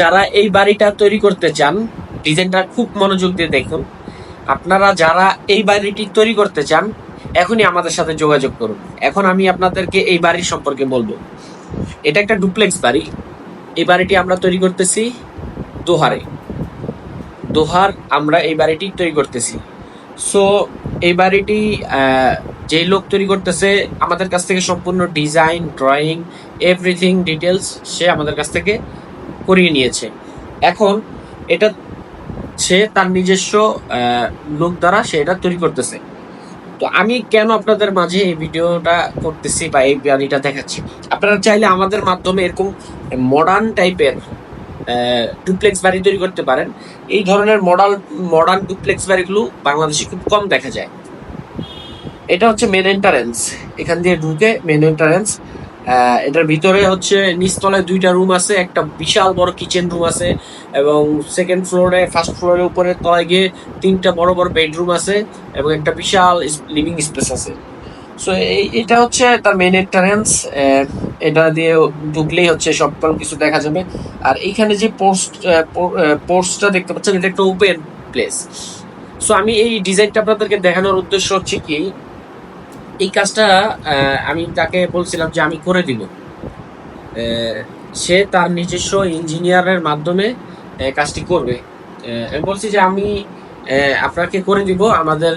যারা এই বাড়িটা তৈরি করতে চান, ডিজাইনটা খুব মনোযোগ দিয়ে দেখুন। আপনারা যারা এই বাড়িটি তৈরি করতে চান, এখনই আমাদের সাথে যোগাযোগ করুন। এখন আমি আপনাদেরকে এই বাড়ির সম্পর্কে বলব। এটা একটা ডুপ্লেক্স বাড়ি। এই বাড়িটি আমরা তৈরি করতেছি দোহারে। দোহার আমরা এই বাড়িটি তৈরি করতেছি। সো এই বাড়িটি যে লোক তৈরি করতেছে, আমাদের কাছ থেকে সম্পূর্ণ ডিজাইন, ড্রয়িং এভরিথিং ডিটেলস সে আমাদের কাছ থেকে করিয়ে নিয়েছে। এখন এটা সে তার নিজস্ব লোক দ্বারা সে এটা তৈরি করতেছে। তো আমি কেন আপনাদের মাঝে এই ভিডিওটা করতেছি বা এই বাড়িটা দেখাচ্ছি? আপনারা চাইলে আমাদের মাধ্যমে এরকম মডার্ন টাইপের ডুপ্লেক্স বাড়ি তৈরি করতে পারেন। এই ধরনের মডাল মডার্ন ডুপ্লেক্স বাড়িগুলো বাংলাদেশে খুব কম দেখা যায়। এটা হচ্ছে মেন এন্টারেন্স এখান দিয়ে ঢুকে মেন এন্টারেন্স এটার ভিতরে হচ্ছে নিচতলায় দুইটা রুম আছে, একটা বিশাল বড় কিচেন রুম আছে এবং সেকেন্ড ফ্লোরে ফার্স্ট ফ্লোরের উপরে তলায় গিয়ে তিনটা বড় বড় বেডরুম আছে এবং একটা বিশাল লিভিং স্পেস আছে। সো এই, এটা হচ্ছে তার মেন এন্টারেন্স এটা দিয়ে ঢুকলেই হচ্ছে সব কিছু দেখা যাবে। আর এইখানে যে পোস্ট পোস্টটা দেখতে পাচ্ছেন, এটা একটা ওপেন প্লেস সো আমি এই ডিজাইনটা আপনাদেরকে দেখানোর উদ্দেশ্য হচ্ছে কি এই কাজটা আমি তাকে বলছিলাম যে আমি করে দিব। সে তার নিজস্ব ইঞ্জিনিয়ারের মাধ্যমে কাজটি করবে। আমি বলছি যে আমি আপনাকে করে দিব, আমাদের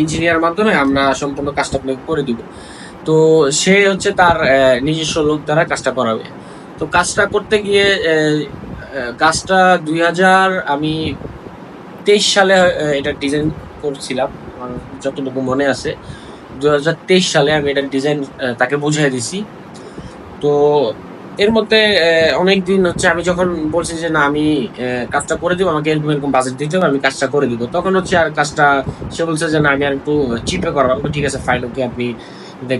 ইঞ্জিনিয়ার মাধ্যমে আমরা সম্পূর্ণ কাজটা আপনাকে করে দিব। তো সে হচ্ছে তার নিজস্ব লোক দ্বারা কাজটা করাবে। তো কাজটা করতে গিয়ে কাজটা দুই হাজার, আমি তেইশ সালে এটা ডিজাইন করছিলাম। আমার যতটুকু মনে আছে। দু হাজার তেইশ সালে আমি এটার ডিজাইন তাকে বুঝিয়ে দিছি। তো এর মধ্যে অনেক দিন হচ্ছে আমি যখন বলছি যে, না, আমি কাজটা করে দিব, আমাকে এরকম এরকম বাজেট দিতে হবে, আমি কাজটা করে দিব। তখন হচ্ছে আর কাজটা, সে বলছে যে, না, আমি আর একটু চিপে করাবো। ঠিক আছে ফাইন ওকে আপনি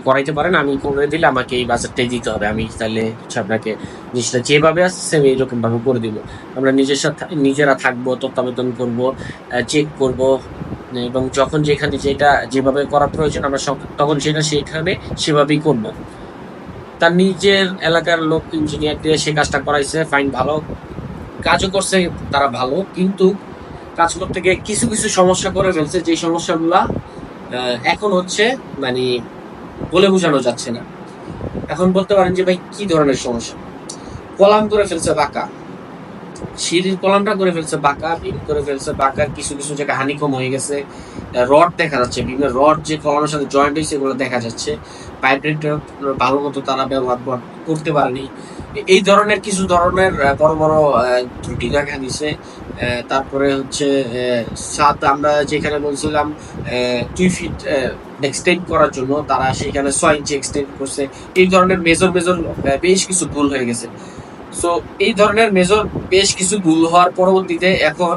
করাইতে পারেন, আমি করে দিলে আমাকে এই বাজেটটাই দিতে হবে। আমি তাহলে হচ্ছে আপনাকে জিনিসটা যেভাবে আসছে আমি এইরকম ভাবে করে দিব। আমরা নিজের সাথে নিজেরা থাকব, তত্ত্বাবধান করব চেক করব, এবং যখন যেখানে যেটা, যেভাবে করা প্রয়োজন, আমরা তখন সেটা সেখানে সেভাবেই করব। তার নিজের এলাকার লোক ইঞ্জিনিয়ার দিয়ে সে কাজটা করাইছে ফাইন ভালো। কাজও করছে, তারা ভালো, কিন্তু কাজ করতে গিয়ে কিছু কিছু সমস্যা করে ফেলছে। যে সমস্যাগুলা এখন হচ্ছে মানে বলে বোঝানো যাচ্ছে না। এখন বলতে পারেন যে, ভাই, কি ধরনের সমস্যা? কলাম করে ফেলছে বাঁকা। সিঁড়ির কলামটা করে ফেলছে বাঁকা, বিম করে ফেলছে বাঁকা, কিছু কিছু জায়গায় হানিকম হয়ে গেছে। রড দেখা যাচ্ছে, বিভিন্ন রড যে কলামের সাথে জয়েন্ট হয়েছে, এগুলো দেখা যাচ্ছে। পাইপলাইনটা ভালো মতো তারা ব্যবহার করতে পারেনি। এই ধরনের কিছু ধরনের বড় বড় ত্রুটি দেখা দিছে। তারপরে হচ্ছে সাত আমরা যেখানে বলছিলাম দুই ফিট এক্সটেন্ড করার জন্য তারা সেখানে ছয় ইঞ্চি এক্সটেন্ড করছে। এই ধরনের মেজর মেজর বেশ কিছু ভুল হয়ে গেছে। সো এই ধরনের মেজর বেশ কিছু ভুল হওয়ার পরবর্তীতে এখন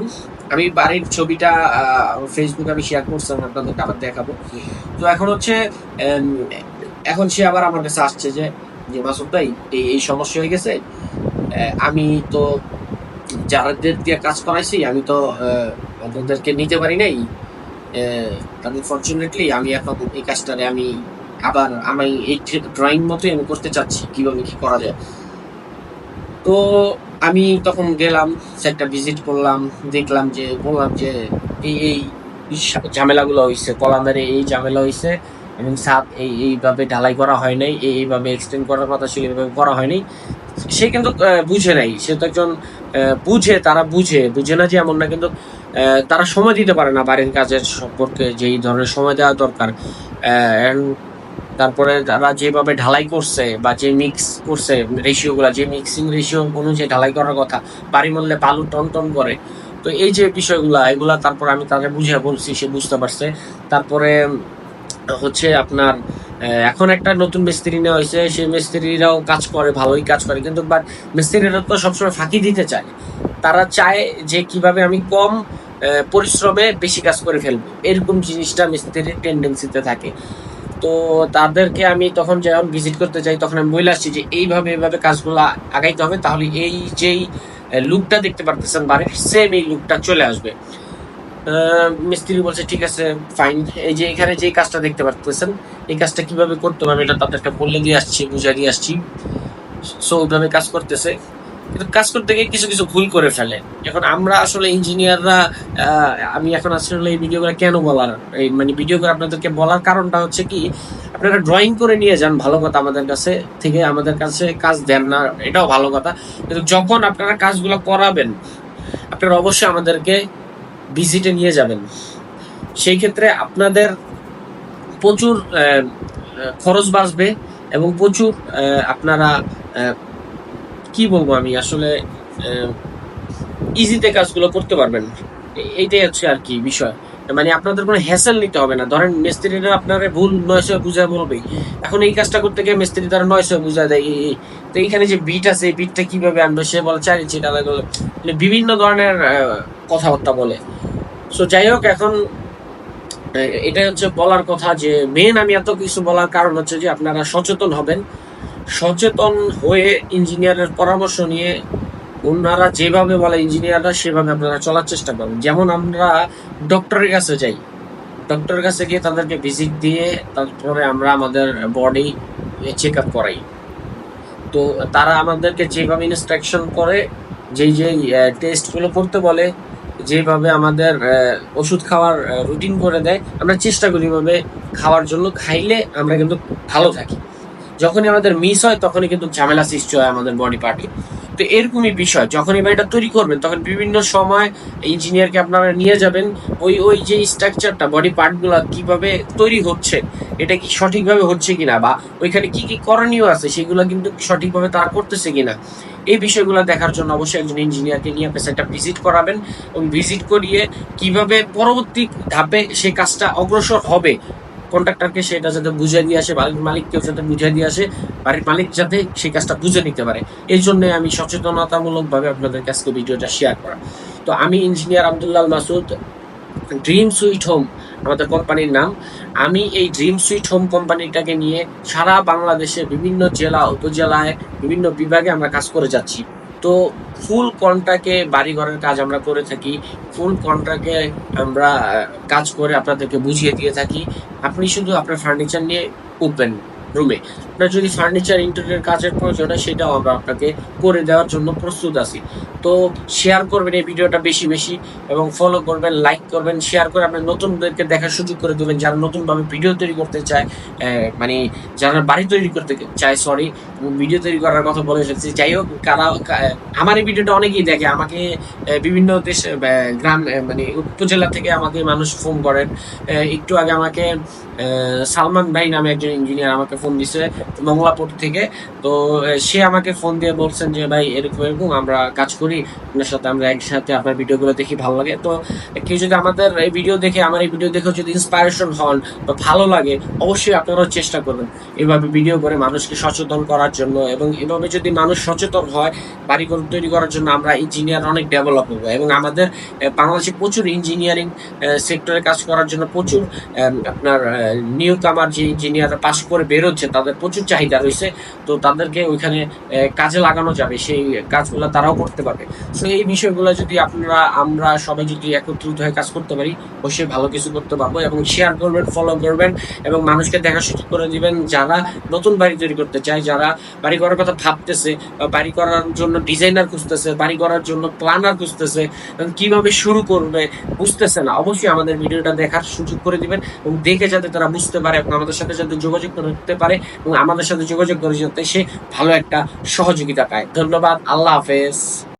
আমি বাড়ির ছবিটা ফেসবুকে আমি শেয়ার করছিলাম আপনাদেরকে আবার দেখাবো। তো এখন হচ্ছে এখন সে আবার আমার কাছে আসছে যে যে মাসুদ ভাই, এই সমস্যা হয়ে গেছে আমি তো যাদের দিয়ে কাজ করাইছি, আমি তো আপনাদেরকে নিতে পারি নাই আনফর্চুনেটলি আমি এখন এই কাজটারে আমি আবার আমি এই ড্রয়িং মতোই আমি করতে চাচ্ছি, কীভাবে কী করা যায়। তো আমি তখন গেলাম সেটা ভিজিট করলাম, দেখলাম যে, বললাম যে, এই এই ঝামেলাগুলো হয়েছে কলামের এই ঝামেলা হয়েছে এবং সাপ এই, এইভাবে ঢালাই করা হয় নাই, এই, এইভাবে এক্সটেন্ড করার কথা ছিল, এইভাবে করা হয়নি সে কিন্তু বুঝে নাই। সে তো একজন বুঝে, তারা বুঝে। বুঝে না যে এমন না, কিন্তু তারা সময় দিতে পারে না বাড়ির কাজের সম্পর্কে যেই ধরনের সময় দেওয়া দরকার। তারপরে তারা যেভাবে ঢালাই করছে বা যে মিক্স করছে রেশিও গুলা, যে মিক্সিং রেশিও অনুযায়ী ঢালাই করার কথা, বাড়ি মূল্যে বালু টন টন করে। তো এই যে বিষয়গুলা, এগুলা তারপর আমি তাদের বুঝে বলছি, সে বুঝতে পারছে। তারপরে, হচ্ছে আপনার এখন একটা নতুন মিস্ত্রি নেওয়া হয়েছে, সেই মিস্ত্রিরাও কাজ করে, ভালোই কাজ করে। কিন্তু বাট মিস্ত্রিরা তো সবসময় ফাঁকি দিতে চায়। তারা চায় যে কীভাবে আমি কম পরিশ্রমে বেশি কাজ করে ফেলব। এরকম জিনিসটা মিস্ত্রির টেন্ডেন্সিতে থাকে। তো তাদেরকে আমি তখন যখন ভিজিট করতে যাই, তখন আমি বলে আসছি যে, এইভাবে এইভাবে কাজগুলো আগাইতে হবে, তাহলে এই যেই লুকটা দেখতে পারতেছেন, বাড়ির সেম এই লুকটা চলে আসবে। মিস্ত্রি বলছে, ঠিক আছে ফাইন এই যে এখানে যে কাজটা দেখতে পারতেছেন, এই কাজটা কীভাবে করতে হবে আমি এটা তাদেরকে বলে দিয়ে আসছি বুঝিয়ে দিয়ে আসছি। সো, ওইভাবে কাজ করতেছে। কিন্তু কাজ করতে গিয়ে কিছু কিছু ভুল করে ফেলে। এখন আমরা আসলে ইঞ্জিনিয়াররা আমি এখন আসলে এই ভিডিওগুলো কেন বলার? এই মানে ভিডিও করে আপনাদেরকে বলার কারণটা হচ্ছে কি, আপনারা ড্রয়িং করে নিয়ে যান ভালো কথা আমাদের কাছে থেকে, আমাদের কাছে কাজ দেন না, এটাও ভালো কথা। কিন্তু যখন আপনারা কাজগুলো করাবেন, আপনারা অবশ্যই আমাদেরকে ভিজিটে নিয়ে যাবেন। সেই ক্ষেত্রে আপনাদের প্রচুর খরচ বাঁচবে এবং প্রচুর আপনারা কি বলব আমি, আসলে ইজিতে কাজগুলো করতে পারবেন। এইটাই হচ্ছে আর কি বিষয়। মানে আপনাদের কোনো হ্যাসেল নিতে হবে না। ধরেন মিস্ত্রিরা আপনারা ভুল নয়শো বুঝা বলবে এখন এই কাজটা করতে গিয়ে মিস্ত্রি তারা নয়শো বুঝা দেয়। তো এইখানে যে বিট আছে, এই বিটটা কীভাবে আনবে, সে বলে চার ইঞ্চি মানে বিভিন্ন ধরনের কথাবার্তা বলে। সো যাই হোক এখন এটাই হচ্ছে বলার কথা যে মেন আমি এত কিছু বলার কারণ হচ্ছে যে আপনারা সচেতন হবেন। সচেতন হয়ে ইঞ্জিনিয়ারের পরামর্শ নিয়ে ওনারা যেভাবে বলে ইঞ্জিনিয়াররা, সেভাবে আপনারা চলার চেষ্টা করবেন। যেমন আমরা ডক্টরের কাছে যাই। ডক্টরের কাছে গিয়ে তাদেরকে ভিজিট দিয়ে তারপরে আমরা আমাদের বডি চেক আপ করাই। তো তারা আমাদেরকে যেভাবে ইনস্ট্রাকশন করে, যেই যেই টেস্টগুলো করতে বলে যেভাবে আমাদের ওষুধ খাওয়ার রুটিন করে দেয়, আমরা চেষ্টা করি ভাবে খাওয়ার জন্য, খাইলে আমরা কিন্তু ভালো থাকি। যখনই আমাদের মিস হয়, তখনই কিন্তু ঝামেলা সৃষ্টি হয় আমাদের বডি পার্টে তো এরকমই বিষয়। যখন এই বাড়িটা তৈরি করবেন, তখন বিভিন্ন সময় ইঞ্জিনিয়ারকে আপনারা নিয়ে যাবেন, ওই ওই যে স্ট্রাকচারটা বডি পার্টগুলো কীভাবে তৈরি হচ্ছে, এটা কি সঠিকভাবে হচ্ছে কিনা, বা ওইখানে কি কি করণীয় আছে, সেগুলো কিন্তু সঠিকভাবে তারা করতেছে কিনা, এই বিষয়গুলো দেখার জন্য অবশ্যই একজন ইঞ্জিনিয়ারকে নিয়ে আপনি সেটা ভিজিট করাবেন এবং ভিজিট করিয়ে কীভাবে পরবর্তী ধাপে সেই কাজটা অগ্রসর হবে কন্ট্রাক্টরকে সেটা যাতে বুঝে দিয়ে আসে, বাড়ির মালিককেও যাতে বুঝে দিয়ে আসে, বাড়ির মালিক যাতে সেই কাজটা বুঝে নিতে পারে। এই জন্য আমি সচেতনতামূলক ভাবে আপনাদের কাছে ভিডিওটা শেয়ার করা। তো আমি engineer Abdullah Masud dream sweet home আমাদের কোম্পানির নাম। আমি এই ড্রিম সুইট হোম কোম্পানিটাকে নিয়ে সারা বাংলাদেশে বিভিন্ন জেলা, উপজেলায় বিভিন্ন বিভাগে আমরা কাজ করে যাচ্ছি। তো ফুল কন্ট্রাক্টে বাড়িঘরের কাজ আমরা করে থাকি ফুল কন্ট্রাক্টে আমরা কাজ করে আপনাদেরকে বুঝিয়ে দিয়ে থাকি। আপনি শুধু আপনার ফার্নিচার নিয়ে উঠবেন রুমে আপনার যদি ফার্নিচার ইন্টেরিয়র কাজের প্রয়োজন হয়, সেটাও আমরা আপনাকে করে দেওয়ার জন্য প্রস্তুত আছি। তো শেয়ার করবেন এই ভিডিওটা বেশি বেশি এবং ফলো করবেন লাইক করবেন শেয়ার করে আপনার নতুনদেরকে দেখার সুযোগ করে দেবেন, যারা নতুনভাবে ভিডিও তৈরি করতে চায় মানে যারা বাড়ি তৈরি করতে চায় সরি ভিডিও তৈরি করার কথা বলে এসেছি যাই হোক, কারা আমার এই ভিডিওটা অনেকেই দেখে, আমাকে বিভিন্ন দেশ গ্রাম মানে উপজেলা থেকে আমাকে মানুষ ফোন করেন। একটু আগে আমাকে সালমান ভাই নামে একজন ইঞ্জিনিয়ার আমাকে ফোন দিছে। মংলাপুর থেকে। তো সে আমাকে ফোন দিয়ে বলছেন যে, ভাই, এরকম এরকম, আমরা কাজ করি, আপনার সাথে, আমরা একসাথে আপনার ভিডিওগুলো দেখি, ভালো লাগে। তো, কেউ যদি আমাদের এই ভিডিও দেখে, আমার এই ভিডিও দেখে যদি ইন্সপায়ারেশন হন বা ভালো লাগে, অবশ্যই আপনারাও চেষ্টা করবেন এভাবে ভিডিও করে মানুষকে সচেতন করার জন্য এবং এভাবে যদি মানুষ সচেতন হয় বাড়ি ঘর তৈরি করার জন্য আমরা ইঞ্জিনিয়ার অনেক ডেভেলপ হব এবং আমাদের বাংলাদেশে প্রচুর ইঞ্জিনিয়ারিং সেক্টরে কাজ করার জন্য প্রচুর আপনার নিউ কামার যে ইঞ্জিনিয়ার পাস করে বেরোচ্ছে, তাদের প্রচুর চাহিদা রয়েছে, তো তাদেরকে ওইখানে কাজে লাগানো যাবে, সেই কাজগুলো তারাও করতে পারবে। তো এই বিষয়গুলো যদি আপনারা, আমরা সবাই যদি একত্রিত হয়ে কাজ করতে পারি, অবশ্যই ভালো কিছু করতে পারব এবং শেয়ার করবেন ফলো করবেন এবং মানুষকে দেখা সুযোগ করে দিবেন, যারা নতুন বাড়ি তৈরি করতে চায়, যারা বাড়ি করার কথা ভাবতেছে বাড়ি করার জন্য ডিজাইনার খুঁজতেছে, বাড়ি করার জন্য প্ল্যানার খুঁজতেছে কীভাবে শুরু করবে, বুঝতেছে না, অবশ্যই আমাদের ভিডিওটা দেখার সুযোগ করে দিবেন এবং দেখে যাতে তারা বুঝতে পারে এবং আমাদের সাথে যাতে যোগাযোগ করতে পারে এবং আমাদের সাথে যোগাযোগ করে যাতে সে ভালো একটা সহযোগিতা পায়। ধন্যবাদ আল্লাহ হাফেজ।